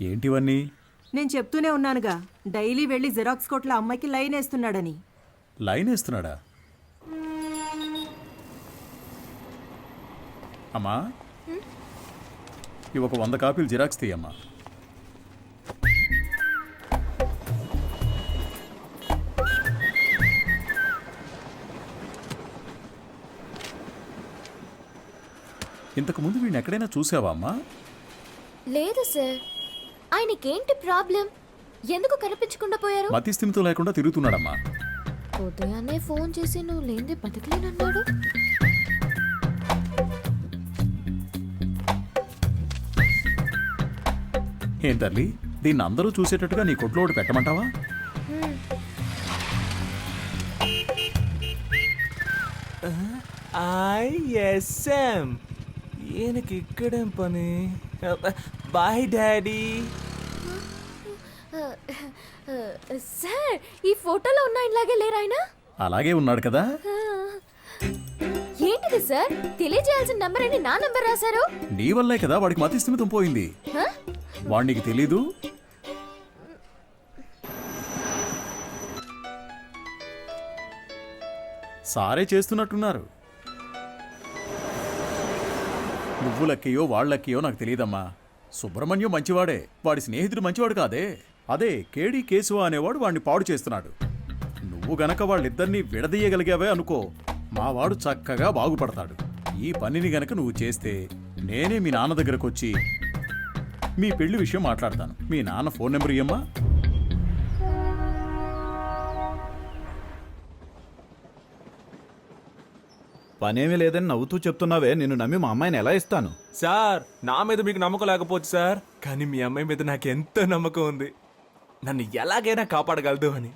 ఏంటివన్నీ? నేను చెప్తూనే ఉన్నానుగా. డైలీ వెళ్ళి జిరాక్స్ కొట్ల అమ్మాయికి లైన్ వేస్తున్నాడని. లైన్ వేస్తున్నాడా? అమ్మా. ఇవి ఒక వంద కాపీలు జిరాక్స్ తీయమ్మా. ఇంతకు ముందు వీడిని ఎక్కడైనా చూసావా అమ్మా? లేదు సార్. ఆయనకేంటి ప్రాబ్లం? ఎందుకు కనిపించకుండా పోయారు? మతి స్థిమితం లేకుండా తిరుగుతున్నాడమ్మా. ఉదయాన్నే ఫోన్ చేసి నువ్వు లేనిదే బతకలేనన్నాడు. ఏం తల్లి దీన్ని అందరూ చూసేటట్టుగా నీ కొట్లో ఒకటి పెట్టమంటావా? ఐఎస్ఎం ఈయనకి ఇక్కడేం పని? బాయ్ డాడీ సార్ ఈ ఫోటోలో ఉన్న ఇలాగే లేరు ఆయన? అలాగే ఉన్నాడు కదా. ఏంటిది సార్? తెలియజేయాల్సిన నంబర్ అని నా నంబర్ రాశారు నీ వల్లే కదా వాడికి మతి స్థిమితం పోయింది. హ? వాడు నీకు తెలీదు? సారే చేస్తున్నట్టున్నారు. నువ్వు లక్కయో వాళ్ళ లక్కయో నాకు తెలియదమ్మా సుబ్రహ్మణ్యం మంచివాడే వాడి స్నేహితుడు మంచివాడు కాదే? అదే కేడి కేశవ అనేవాడు వాడిని పాడు చేస్తున్నాడు. నువ్వు గనక వాళ్ళిద్దరినీ విడదీయగలిగావే అనుకో మావాడు చక్కగా బాగుపడతాడు. ఈ పనిని గనక నువ్వు చేస్తే నేనే మీ నాన్న దగ్గరకు వచ్చి మీ పెళ్ళి విషయం మాట్లాడతాను. మీ నాన్న ఫోన్ నెంబర్ ఇయ్యమ్మా? పనేమీ లేదని నవ్వుతూ చెప్తున్నావే నిన్ను నమ్మి మా అమ్మాయిని ఎలా ఇస్తాను? సార్ నా మీద మీకు నమ్మకం లేకపోవచ్చు సార్. కానీ మీ అమ్మాయి మీద నాకు ఎంతో నమ్మకం ఉంది. నన్ను ఎలాగైనా కాపాడగలదు అని.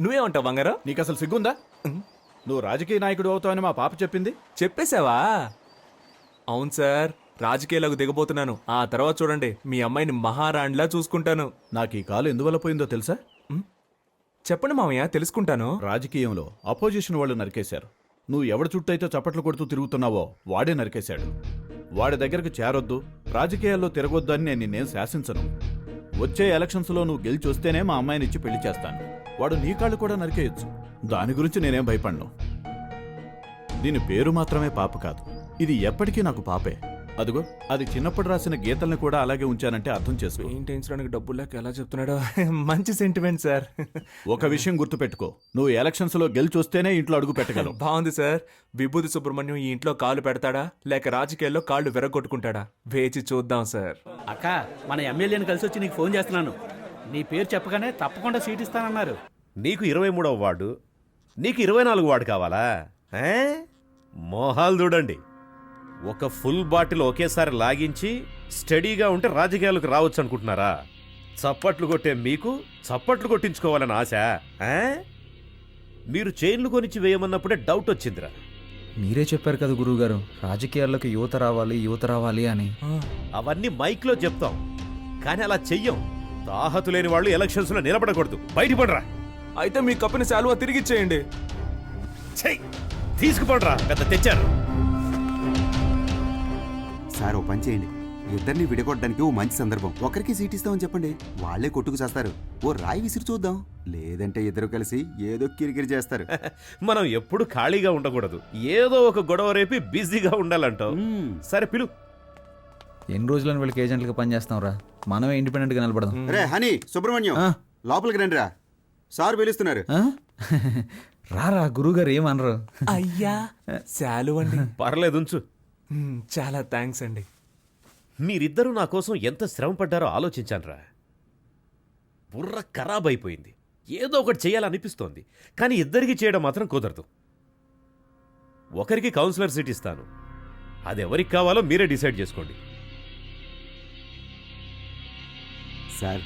నువ్వేమంటావు బంగారం? నీకు అసలు సిగ్గుందా నువ్వు రాజకీయ నాయకుడు అవుతావని మా పాప చెప్పింది? చెప్పేశావా? అవును సార్. రాజకీయాలకు దిగబోతున్నాను. ఆ తర్వాత చూడండి మీ అమ్మాయిని మహారాణిలా చూసుకుంటాను. నాకు ఈ కాలు ఎందువల్ల పోయిందో తెలుసా? చెప్పండి మామయ్య తెలుసుకుంటాను. రాజకీయంలో అపోజిషన్ వాళ్ళు నరికేశారు. నువ్వు ఎవడి చుట్టైతే చప్పట్లు కొడుతూ తిరుగుతున్నావో వాడే నరికేశాడు. వాడి దగ్గరకు చేరొద్దు రాజకీయాల్లో తిరగొద్దు అని నేను నిన్నేం శాసించను. వచ్చే ఎలక్షన్స్లో నువ్వు గెలిచి వస్తేనే మా అమ్మాయిని ఇచ్చి పెళ్ళి చేస్తాను. వాడు నీ కాళ్ళు కూడా నరికేయొచ్చు. దాని గురించి నేనేం భయపడను. దీని పేరు మాత్రమే పాప కాదు. ఇది ఎప్పటికీ నాకు పాపే. అదిగో అది చిన్నప్పుడు రాసిన గీతల్ని కూడా అలాగే ఉంచానంటే అర్థం చేసుకో. పెయింట్ వేయించడానికి డబ్బులు లేక ఎలా చెప్తున్నాడో? మంచి సెంటిమెంట్ సార్ ఒక విషయం గుర్తుపెట్టుకో. నువ్వు ఎలక్షన్స్లో గెలిచి వస్తేనే ఇంట్లో అడుగు పెట్టగలవు. బాగుంది సార్ విభూతి సుబ్రహ్మణ్యం ఈ ఇంట్లో కాలు పెడతాడా? లేక రాజకీయాల్లో కాళ్ళు విరగొట్టుకుంటాడా? వేచి చూద్దాం సార్ అక్క మన ఎమ్మెల్యేని కలిసి వచ్చి నీకు ఫోన్ చేస్తున్నాను. నీ పేరు చెప్పగానే తప్పకుండా సీట్ ఇస్తానన్నారు. నీకు ఇరవై మూడవ వార్డు నీకు ఇరవై నాలుగు వార్డు కావాలా? ఏ? మోహాలు చూడండి. ఒక ఫుల్ బాటిల్ ఒకేసారి లాగించి స్టడీగా ఉంటే రాజకీయాలకు రావచ్చు అనుకుంటున్నారా? చప్పట్లు కొట్టే మీకు చప్పట్లు కొట్టించుకోవాలని ఆశ? మీరు చైన్లు కొనిచ్చి వేయమన్నప్పుడే డౌట్ వచ్చిందిరా. మీరే చెప్పారు కదా గురువుగారు రాజకీయాల్లోకి యువత రావాలి యువత రావాలి అని. అవన్నీ మైక్లో చెప్తాం కానీ అలా చెయ్యం. తాహతు లేని వాళ్ళు ఎలక్షన్స్లో నిలబడకూడదు. బయటపడరా అయితే మీ కప్పిన శాలువా తిరిగిచ్చేయండి. చెయ్యి తీసుకుపడరా పెద్ద తెచ్చారు. సార్ ఓ పని చేయండి. ఇద్దరిని విడగొట్టడానికి ఓ మంచి సందర్భం. ఒకరికి సీట్ ఇస్తామని చెప్పండి. వాళ్ళే కొట్టుకు చేస్తారు. ఓ రాయి విసిరి చూద్దాం. లేదంటే ఇద్దరు కలిసి ఏదో కిరికిరి చేస్తారు. మనం ఎప్పుడు ఖాళీగా ఉండకూడదు. ఏదో ఒక గొడవ రేపి బిజీగా ఉండాలంటావు. సరే పిలు. ఎన్ని రోజులని వీళ్ళకి ఏజెంట్లుగా పనిచేస్తాం రా మనమే ఇండిపెండెంట్గా నిలబడదాం. రే హనీ సుబ్రహ్మణ్యం ఆ. లోపలికి రండి రా సార్ పిలుస్తున్నారు. ఆ? రారా గురువుగారు ఏమనరు? అయ్యా శాలువండి. పర్లేదు ఉంచు. చాలా థ్యాంక్స్ అండి. మీరిద్దరూ నా కోసం ఎంత శ్రమ పడ్డారో ఆలోచించానురా. బుర్ర ఖరాబ్ అయిపోయింది. ఏదో ఒకటి చేయాలనిపిస్తోంది. కానీ ఇద్దరికి చేయడం మాత్రం కుదరదు. ఒకరికి కౌన్సిలర్ సీట్ ఇస్తాను. అది ఎవరికి కావాలో మీరే డిసైడ్ చేసుకోండి. సార్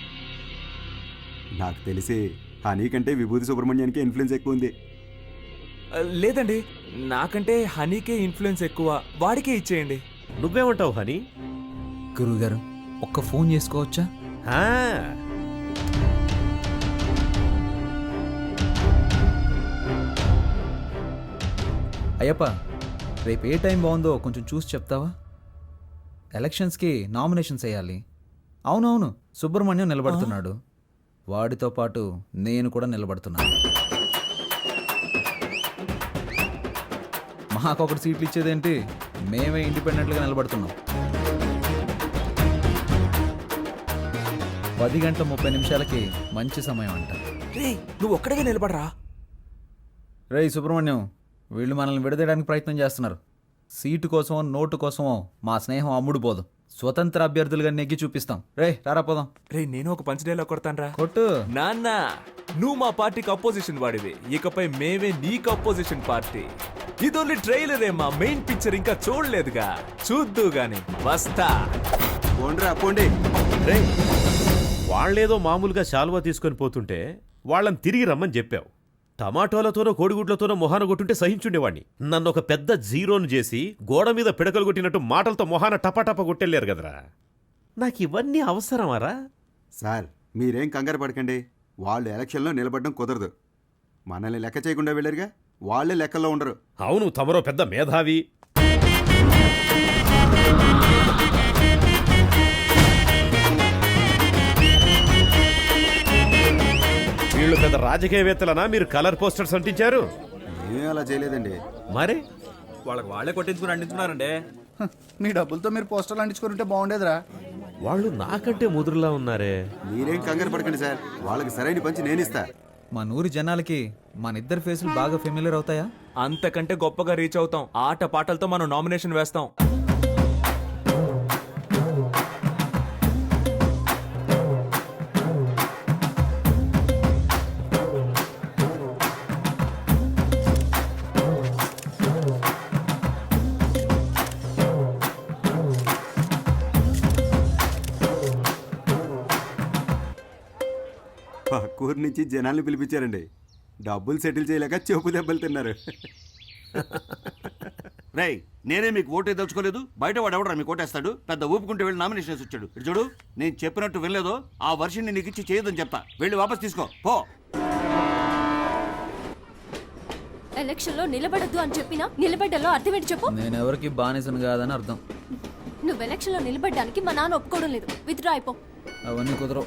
నాకు తెలిసి హనీ కంటే విభూతి సుబ్రహ్మణ్యానికి ఇన్ఫ్లుయెన్స్ ఎక్కువ ఉంది. లేదండి. నాకంటే హనీకే ఇన్ఫ్లుయెన్స్ ఎక్కువ. వాడికే ఇచ్చేయండి. నువ్వేమంటావు హనీ? గురువుగారు ఒక్క ఫోన్ చేసుకోవచ్చా? ఆ, అయ్యప్ప రేపు ఏ టైం బాగుందో కొంచెం చూసి చెప్తావా? ఎలక్షన్స్కి నామినేషన్స్ వేయాలి. అవునవును సుబ్రహ్మణ్యం నిలబడుతున్నాడు. వాడితో పాటు నేను కూడా నిలబడుతున్నాను. మాకొకటి సీట్లు ఇచ్చేదేంటి మేమే ఇండిపెండెంట్గా నిలబడుతున్నాం. పది గంటల ముప్పై నిమిషాలకి మంచి సమయం అంట. రే నువ్వు ఒక్కడిగా నిలబడరా? రేయ్ సుబ్రహ్మణ్యం వీళ్ళు మనల్ని విడదీయడానికి ప్రయత్నం చేస్తున్నారు. సీటు కోసమో నోటు కోసమో మా స్నేహం అమ్ముడు పోదు. స్వతంత్ర అభ్యర్థులుగా నెగ్గి చూపిస్తాం. రే రారా పోదాం. రే నేను ఒక పంచ్ డైలాగ్ కొడతానరా. కొట్టు. నాన్న నువ్వు మా పార్టీకి అపోజిషన్ వాడివి. ఇకపై మేమే నీకు అపోజిషన్ పార్టీ ఇది ఓన్లీ ట్రైలర్ మా మెయిన్ పిక్చర్ ఇంకా చూడలేదుగా. చూద్దు గాని వస్తా. పోండ్రా పోండి. రే వాళ్ళేదో మామూలుగా శాలువా తీసుకొని పోతుంటే వాళ్ళని తిరిగి రమ్మని చెప్పావు. టమాటోలతోనో కోడిగుడ్లతోనో మొహాన కొట్టుంటే సహించుండేవాణ్ణి. నన్ను ఒక పెద్ద జీరోను చేసి గోడ మీద పిడకలు కొట్టినట్టు మాటలతో మొహాన టపాటపా కొట్టెళ్ళారు కదరా. నాకు ఇవన్నీ అవసరమారా? సార్ మీరేం కంగారు పడకండి. వాళ్ళు ఎలక్షన్లో నిలబడడం కుదరదు. మనల్ని లెక్క చేయకుండా వెళ్ళారుగా? వాళ్ళే లెక్కల్లో ఉండరు. అవును తమరో పెద్ద మేధావి. వీళ్ళు పెద్ద రాజకీయవేత్తలనా? మీరు కలర్ పోస్టర్స్ అంటించారు. ఏమీ అలా చేయలేదండి. మరే? వాళ్ళకి వాళ్ళే కొట్టించుకుని అందించున్నారండి మీ డబ్బులతో మీరు పోస్టర్లు అంటించుకుంటే బాగుండేదిరా. వాళ్ళు నాకంటే ముదురులా ఉన్నారే. మీరేం కంగారు పడకండి సార్. వాళ్ళకి సరైన పంచి నేనిస్తా. మన ఊరి జనాలకి మన ఇద్దరు ఫేసులు బాగా ఫెమిలియర్ అవుతాయా? అంతకంటే గొప్పగా రీచ్ అవుతాం. ఆట పాటలతో మనం నామినేషన్ వేస్తాం. పక్కూరు నుంచి జనాల్ని పిలిపించారండి. డబ్బులు సెటిల్ చేయలేక చెప్పు దెబ్బలు తిన్నారు. రేయ్ నేనే మీకు ఓటే దలుచుకోలేదు బయట వాడు ఎవడరా మీకు ఓటేస్తాడు? పెద్ద ఊపుకుంటూ వెళ్ళి నామినేషన్ వచ్చాడు. ఇటు చూడు నేను చెప్పినట్టు వినలేదో ఆ వర్షం నీకు ఇచ్చి చేయదని చెప్తా. వెళ్ళి వాపస్ తీసుకో. పో. ఎలక్షన్లో నిలబడద్దు అని చెప్పినా నిలబడ్డలో అర్థం ఏంటి చెప్పు? నేను ఎవరికి బానిసను కాదని అర్థం. నువ్వు ఎలక్షన్లో నిలబడ్డానికి మా నాన్న ఒప్పుకోవడం లేదు. విత్డ్రా అయిపో. అవన్నీ కుదరవు.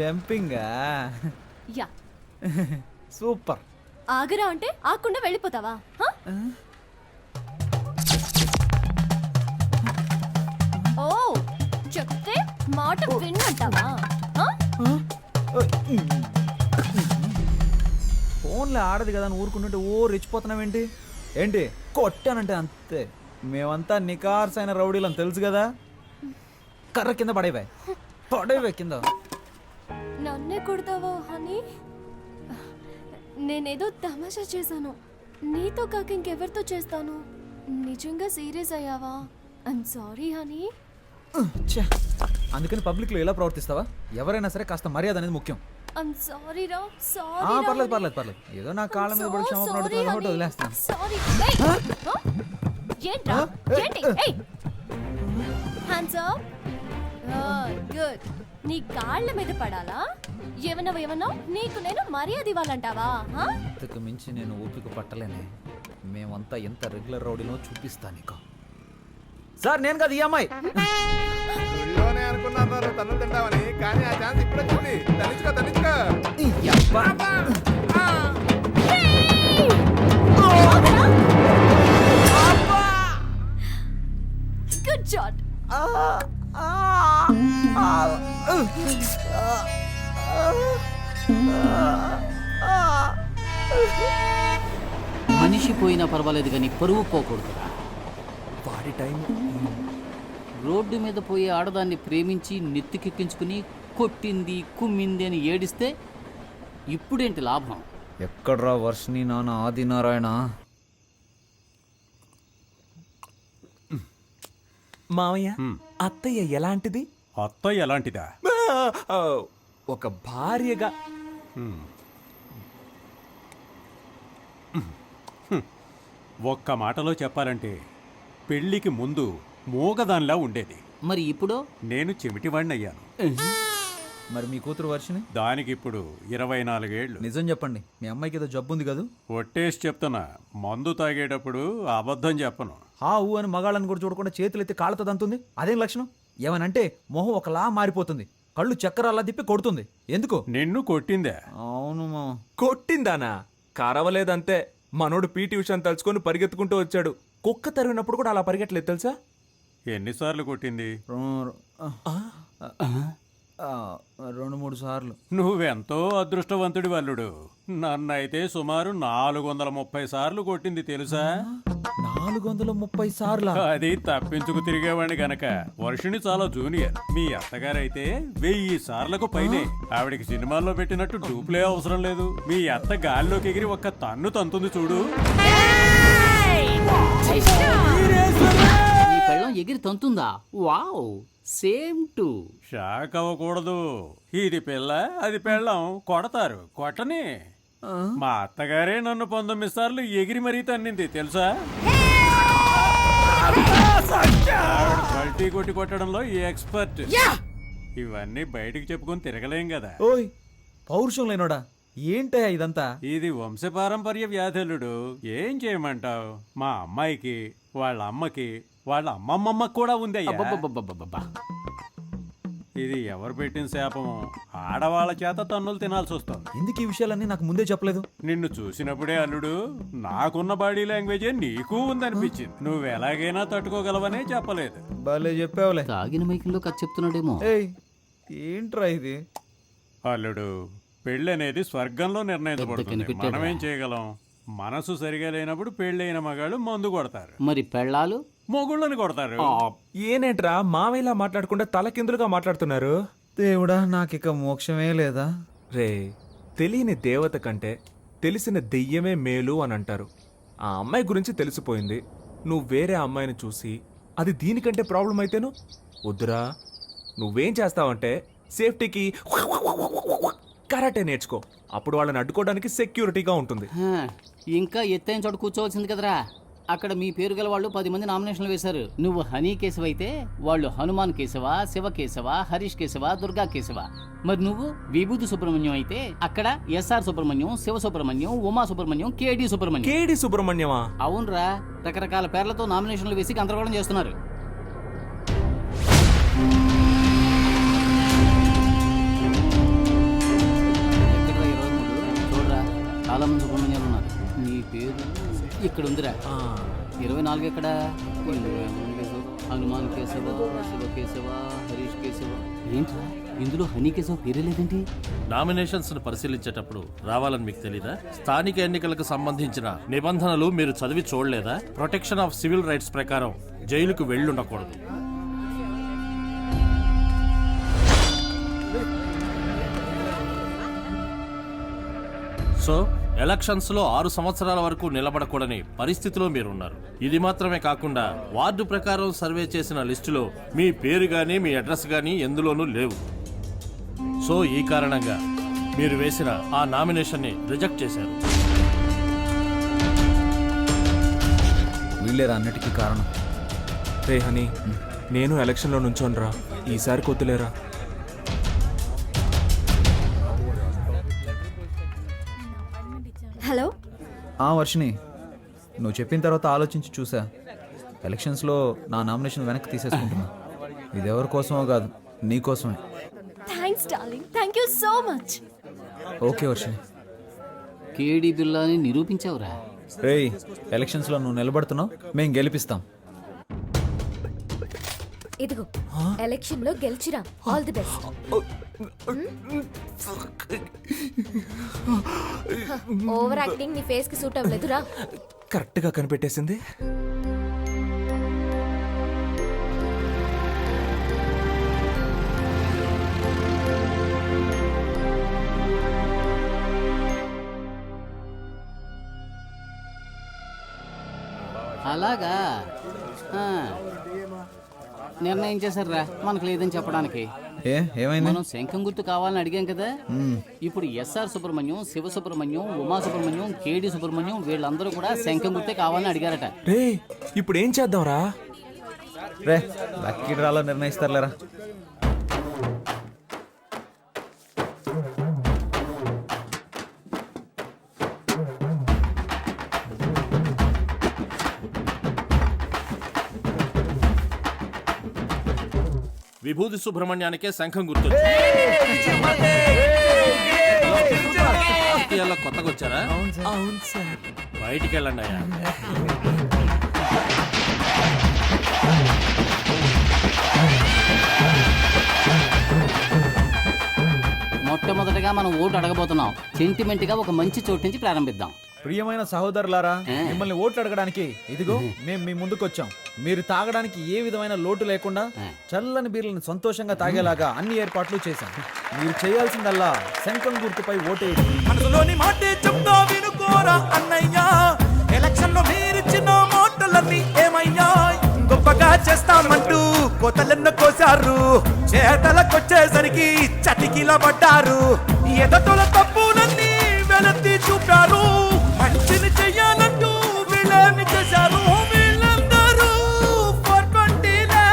జంపింగా? యా. సూపర్. ఆగరా అంటే ఆకుండా వెళ్ళిపోతావా? ఓ చెప్తే మాట విన్నంటావా? ఫోన్లో ఆడదు కదా ఊరుకుంటుంటే ఓ రెచ్చిపోతున్నావేంటి ఏంటి? కొట్టానంటే అంతే. మేమంతా నికార్స్ అయిన రౌడీలని తెలుసు కదా? కర్ర కింద పడేవే పడేవే కింద. నన్నే కొడతావా హనీ? నేనేదో తమాషా చేశాను. నీతో కాక ఇంకెవరితో చేస్తాను? నిజంగా సీరియస్ అయ్యావా? I'm sorry honey. ఛే, అందుకని పబ్లిక్లో ఎలా ప్రవర్తిస్తావా? ఎవరైనా సరే కాస్త మర్యాద అనేది ముఖ్యం. ఐమ్ సారీ రా ఆ, సారీ పర్లేదు పర్లేదు పర్లేదు. ఏదో నా కాళ్ళ మీద పడి క్షమాపణ అడుగుతున్నా కాబట్టి వదిలేస్తాను సారీ ఏంట్రా? ఏంటి? ఏయ్ హ్యాండ్స్ అప్ గుడ్ నీ కాళ్ళ మీద పడాలా? ఏమన్నావు ఏమన్నావు? నీకు నేను మర్యాద ఇవ్వాలంటావా? ఇంతకు మించి నేను ఓపిక పట్టలేనే. మేమంతా ఎంత రెగ్యులర్ రౌడీలో చూపిస్తా నీకు. సార్ నేను కాదు ఈ అమ్మాయి. అనుకున్నారు తన్ను తింటామని. కానీ ఆ ఛాన్స్ ఇప్పుడు వచ్చింది తనిచ్చుకో తనిచ్చుకో ఈ యబ్బా. గుడ్ షాట్ మనిషి పోయినా పర్వాలేదు కానీ పరువు పోకూడదురా. వాడి టైం. రోడ్డు మీద పోయే ఆడదాన్ని ప్రేమించి నెత్తికెక్కించుకుని కొట్టింది కుమ్మింది అని ఏడిస్తే ఇప్పుడేంటి లాభం? ఎక్కడ్రా వర్షిని నాన్న ఆది నారాయణ మావయ్య అత్తయ్య ఎలాంటిది? అత్త ఎలాంటిదా? ఒక భార్యగా. ఒక్క మాటలో చెప్పాలంటే పెళ్ళికి ముందు మూగదానిలా ఉండేది. మరి ఇప్పుడు? నేను చెమిటివాణ్ణయ్యాను. మరి మీ కూతురు వర్షిని దానికి ఇప్పుడు ఇరవై నాలుగేళ్ళు నిజం చెప్పండి మీ అమ్మాయికి ఏదో జబ్బు ఉంది కదూ? ఒట్టేసి చెప్తున్నా మందు తాగేటప్పుడు అబద్ధం చెప్పను. హా ఊ అని మగాళ్ళని కూడా చూడకుండా చేతులు ఎత్తి కాళ్ళతో దంతుంది? అదేం లక్షణం? ఏమనంటే మొహం ఒకలా మారిపోతుంది. కళ్ళు చక్కెర అలా తిప్పి కొడుతుంది. ఎందుకు? నిన్ను కొట్టిందే. అవును కొట్టిందానా? కరవలేదంతే. మనోడు పీటీ విషయం తలుచుకొని పరిగెత్తుకుంటూ వచ్చాడు. కుక్క తరిగినప్పుడు కూడా అలా పరిగెట్టలేదు తెలుసా? ఎన్నిసార్లు కొట్టింది? రెండు మూడు సార్లు. నువ్వెంతో అదృష్టవంతుడి వల్లుడు నన్నైతే సుమారు నాలుగు వందల ముప్పై సార్లు కొట్టింది తెలుసా? నాలుగు వందల ముప్పై సార్లు? అది తప్పించుకు తిరిగేవాడిని గనక. వర్షిని చాలా జూనియర్. మీ అత్తగారైతే వెయ్యి సార్లకు పైనే. ఆవిడకి సినిమాల్లో పెట్టినట్టు డూప్లే అవసరం లేదు. మీ అత్త గాల్లోకి ఎగిరి ఒక్క తన్ను తంతుంది చూడు. ఈ పెళ్ళం ఎగిరి తంతుందా? Wow same to. షాక్ అవ్వకూడదు. ఇది పిల్ల అది పెళ్ళం. కొడతారు. కొట్టని. మా అత్తగారే నన్ను పంతొమ్మిది సార్లు ఎగిరి మరీ తన్నింది తెలుసా? పల్టీ కొట్టి కొట్టడంలో ఈ ఎక్స్పర్ట్. ఇవన్నీ బయటికి చెప్పుకొని తిరగలేం కదా. ఓయ్ పౌరుషం లేనోడా? ఏంటయ్యా ఇదంతా? ఇది వంశపారంపర్య వ్యాధులుడు. ఏం చేయమంటావు? మా అమ్మాయికి వాళ్ళ అమ్మకి వాళ్ళ అమ్మమ్మమ్మకి కూడా ఉంది. ఇది ఎవరు పెట్టిన శాపము? ఆడవాళ్ళ చేత తన్నులు తినాల్సి వస్తుంది. ఎందుకు ఈ విషయాలన్నీ నాకు ముందే చెప్పలేదు? నిన్ను చూసినప్పుడే అల్లుడు నాకున్న బాడీ లాంగ్వేజే నీకు ఉందనిపించింది. నువ్వు ఎలాగైనా తట్టుకోగలవనే చెప్పలేదు. భలే చెప్పావులే. తాగిన మైకంలో కథ చెప్తున్నాడేమో. ఏయ్ ఏంట్రా ఇది? అల్లుడు పెళ్ళి అనేది స్వర్గంలో నిర్ణయించబడుతుంది. కనిపెట్టాడా? మనం ఏం చేయగలం? మనసు సరిగా లేనప్పుడు పెళ్ళైన మగాళ్ళు మందు కొడతారు. మరి పెళ్ళాలు? మొగుళ్ళని కొడతారు. ఏనేంట్రా మావయ్యలా మాట్లాడకుండా తలకిందులుగా మాట్లాడుతున్నారు? దేవుడా నాకిక మోక్షమే లేదా? రే తెలియని దేవత కంటే తెలిసిన దెయ్యమే మేలు అని అంటారు ఆ అమ్మాయి గురించి తెలిసిపోయింది. నువ్వు వేరే అమ్మాయిని చూసి అది దీనికంటే ప్రాబ్లం అయితేను? వద్దురా నువ్వేం చేస్తావంటే సేఫ్టీకి కరాటే నేర్చుకో. అప్పుడు వాళ్ళని అడ్డుకోవడానికి సెక్యూరిటీగా ఉంటుంది. ఇంకా ఎత్తైన చోట కూర్చోవలసింది కదరా. అక్కడ మీ పేరు గల వాళ్ళు పది మంది నామినేషన్లు వేశారు. నువ్వు హనీ కేశవ అయితే వాళ్ళు హనుమాన్ కేశవ శివ కేశవ హరీష్ కేశవ దుర్గా కేశవ. మరి నువ్వు విభూతి సుబ్రహ్మణ్యం అయితే అక్కడ ఎస్ఆర్ సుబ్రహ్మణ్యం శివ సుబ్రహ్మణ్యం ఉమా సుబ్రహ్మణ్యం కేడి సుబ్రహ్మణ్యం. కేడి సుబ్రహ్మణ్యమా? అవునరా రకరకాల పేర్లతో నామినేషన్లు వేసి గందరగోళం చేస్తున్నారు. ఎక్కడ్రా? చూడరా చాలా మంది ఇక్కడ ఉందిరా ఇరవై నాలుగు ఎక్కడ? హనుమాన్ కేశవ శివ కేశవ హరీష్ కేశవ. ఏంట్రా? ఇందులో హనీ కేశవ పేరే లేదేంటి నామినేషన్స్ను పరిశీలించేటప్పుడు రావాలని మీకు తెలీదా? స్థానిక ఎన్నికలకు సంబంధించిన నిబంధనలు మీరు చదివి చూడలేదా? ప్రొటెక్షన్ ఆఫ్ సివిల్ రైట్స్ ప్రకారం జైలుకు వెళ్ళుండకూడదు. సో ఎలక్షన్స్లో ఆరు సంవత్సరాల వరకు నిలబడకూడని పరిస్థితిలో మీరున్నారు. ఇది మాత్రమే కాకుండా వార్డు ప్రకారం సర్వే చేసిన లిస్టులో మీ పేరు కానీ మీ అడ్రస్ కానీ ఎందులోనూ లేవు. సో ఈ కారణంగా మీరు వేసిన ఆ నామినేషన్ని రిజెక్ట్ చేశారు. వీళ్ళేరా అన్నిటికీ కారణం? రే హనీ నేను ఎలక్షన్లో నుంచోనరా. ఈసారి కొద్దులేరా. ఆ వర్షిని నువ్వు చెప్పిన తర్వాత ఆలోచించి చూసా ఎలక్షన్స్లో నా నామినేషన్ వెనక్కి తీసేసుకుంటున్నా ఇది ఎవరి కోసమో కాదు నీ కోసమే thanks darling thank you so much okay Varshini కేడి బిల్లాని నిరూపించావురా రేయ్ ఎలక్షన్స్లో నువ్వు నిలబడుతున్నావు మేము గెలిపిస్తాం ఇదిగో ఎలక్షన్లో గెలిచిరా all the best over acting నీ ఫేస్కి సూట్ అవ్వలేదురా. కరెక్ట్గా కనిపెట్టేసింది. అలాగా? నిర్ణయం చేశారా మనకు లేదని చెప్పడానికి. ఏ ఏమైంది? మనం శంఖం గుర్తు కావాలని అడిగాం కదా. ఇప్పుడు ఎస్ఆర్ సుబ్రహ్మణ్యం శివ సుబ్రహ్మణ్యం ఉమా సుబ్రహ్మణ్యం కేడి సుబ్రహ్మణ్యం వీళ్ళందరూ కూడా శంఖం గుర్తే కావాలని అడిగారట. రే ఇప్పుడు ఏం చేద్దాంరా? రే లక్కీ డ్రాలో నిర్ణయిస్తారులేరా? విభూతి సుబ్రహ్మణ్యానికే శంఖం గుర్తు రాజకీయాల్లో కొత్తగా వచ్చారా అవును సార్. బయటికి వెళ్ళండి అయ్యా. మొట్టమొదటిగా మనం ఓటు అడగబోతున్నాం. సెంటిమెంట్గా ఒక మంచి చోటు నుంచి ప్రారంభిద్దాం. ప్రియమైన సహోదరులారా? మిమ్మల్ని ఓట్లు అడగడానికి ఇదిగో మేము మీ ముందుకు వచ్చాం మీరు తాగడానికి ఏ విధమైన లోటు లేకుండా. చల్లని బీర్లను సంతోషంగా తాగేలాగా అన్ని ఏర్పాట్లు చేశాం. మీరు చేయాల్సిందల్లా శంఖం గుర్తుపై ఓటేయడం. మనసులోని మాటే చెప్తా వినుకోరా అన్నయ్యా. ఎలక్షన్లో మీరిచ్చిన మాటలన్నీ ఏమయ్యా? గొప్పగా చేస్తామంటూ కోతలెన్నో కోసారు చేతలకొచ్చేసరికి చటికిల పడ్డారు ఎదటల తప్పులన్నీ వెలత్తి చూపారు. మంచిని చెయ్యాలంటూ వీళ్ళని చేశారు వీళ్ళందరూ. 420 లే,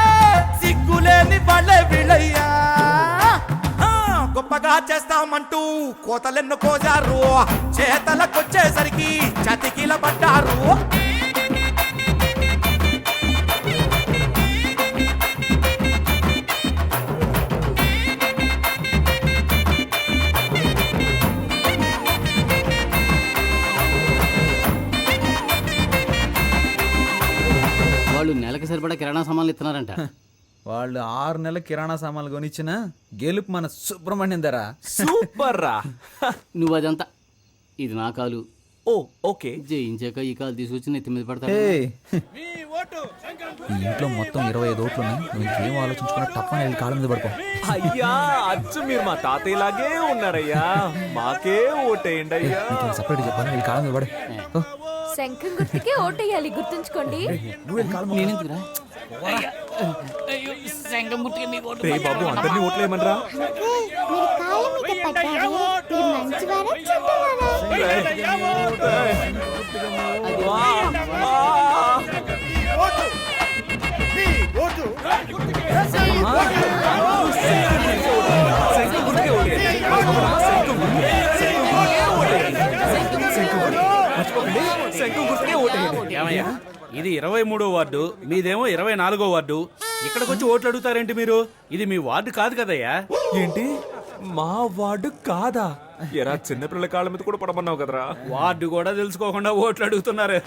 సిగ్గులేని వాళ్ళే వీళ్ళయ్యా. గొప్పగా చేస్తామంటూ కోతలెన్నో కోసారు చేతలకొచ్చేసరికి చతికిల పడ్డారు నెలకి సరిపడా కిరాణా సామాన్లు ఇస్తున్నారంట. వాళ్ళు ఆరు నెలల కిరాణా సామాన్లు కొనిచ్చిన గెలుపు మన సుబ్రహ్మణ్యం ధర. సూపర్ రా నువ్వు అదంతా ఇది నా కాలు. ఓ ఓకే. జయించాక ఈ కాలు తీసుకొచ్చి నెత్తి మీద పడతా ఏయ్, ఈ ఇంట్లో మొత్తం ఇరవై ఐదు ఓట్లు ఉన్నాయి నువ్వు ఇంకేం ఆలోచించుకున్నా తప్పని వెళ్ళి కాళ్ళ మీద పడుకో. అయ్యా అచ్చు మీరు మా తాతయ్యలాగే ఉన్నారయ్యా. మాకే ఓటేయండి అయ్యా. సపరేట్ చెప్పాను వెళ్ళి కాళ్ళ మీద పడే. శంఖం గుర్తుకే ఓటేయాలి గుర్తుంచుకోండి. నేనెందుకురా? అయ్యో, శంఖం గుర్తుగా మీకు ఓటు రే బాబు అందరినీ ఓట్లేయమనరా? ఇది ఇరవై మూడో వార్డు మీదేమో ఇరవై నాలుగో వార్డు. ఇక్కడికి వచ్చి ఓట్లు అడుగుతారేంటి మీరు? ఇది మీ వార్డు కాదు కదయ్యా? ఏంటి? మా వార్డు కాదా? ఎరా చిన్నపిల్లల కాళ్ళ మీద కూడా పడమన్నావు కదరా. వార్డు కూడా తెలుసుకోకుండా ఓట్లు అడుగుతున్నారు.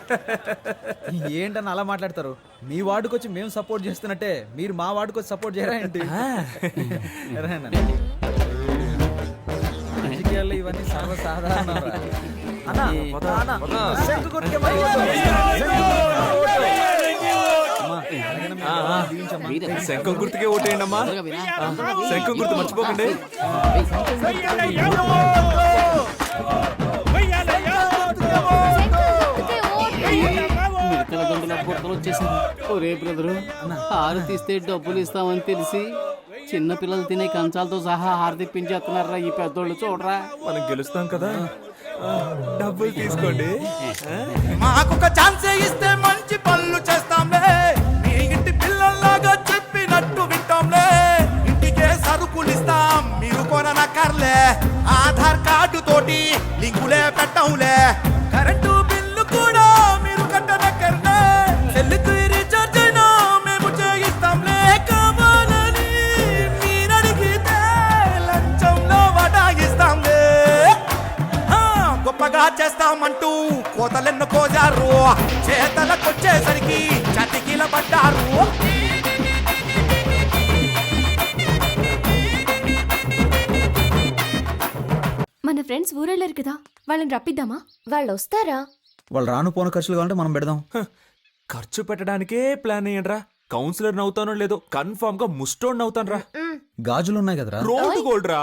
ఏంటని అలా మాట్లాడతారు? మీ వార్డుకి వచ్చి మేము సపోర్ట్ చేస్తున్నట్టే మీరు మా వార్డుకి వచ్చి సపోర్ట్ చేయరా ఏంటి? రాజకీయాల్లో ఇవన్నీ సర్వసాధారణం శంఖం గుర్తుకే ఓటేయండి అమ్మా? శంఖం గుర్తు మర్చిపోకండి. బ్రదరు హారు తీస్తే డబ్బులు ఇస్తామని తెలిసి చిన్న పిల్లలు తినే కంచాలతో సహా హారు తెప్పించేస్తున్నారా ఈ పెద్దోళ్ళు చూడరా? మనం గెలుస్తాం కదా. డబ్బులు తీసుకోండి. మాకొక ఛాన్స్ ఇస్తే మంచి పనులు చేస్తాంలే. మీ ఇంటి పిల్లల్లాగా చెప్పినట్టు వింటాంలే. ఇంటికే సరుకులు ఇస్తాం మీరు కొననక్కర్లే. ఆధార్ కార్డు తోటి లింకులే పెట్టంలే చేస్తామంటూ కోతలెన్ను కోజారు. చేతలకొచ్చేసరికి చతికిల పడ్డారు. మన ఫ్రెండ్స్ ఊరెళ్ళారు కదా వాళ్ళని రప్పిద్దామా? వాళ్ళు వస్తారా వాళ్ళు రాను పోను ఖర్చులు కావాలంటే మనం పెడదాం. ఖర్చు పెట్టడానికే ప్లాన్ అయ్యండ్రా కౌన్సిలర్ నవ్వుతానో లేదో కన్ఫామ్గా ముస్టోడ్ నవ్వుతాను రా గాజులు ఉన్నాయి కదరా. రోడ్డు గోల్డ్ రా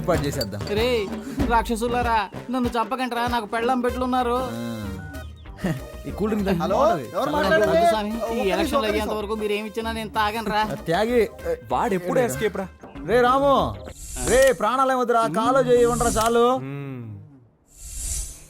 ఏర్పాటు చేసేద్దాం. రే రాక్షసులారా నన్ను చంపకంటరా నాకు పెళ్ళం పెట్లున్నారు. ఈ కూల్ డ్రింక్ హలో. ఎవరు. స్వామి ఈ ఎలక్షన్ అయ్యేంత వరకు మీరు ఏమి ఇచ్చినా నేను తాగనరా. త్యాగి. వాడు ఎప్పుడు ఎస్కేప్ రా. రే రాము. రే ప్రాణాలు ఏమొద్దురా కాలో చేయి ఉండరా చాలు.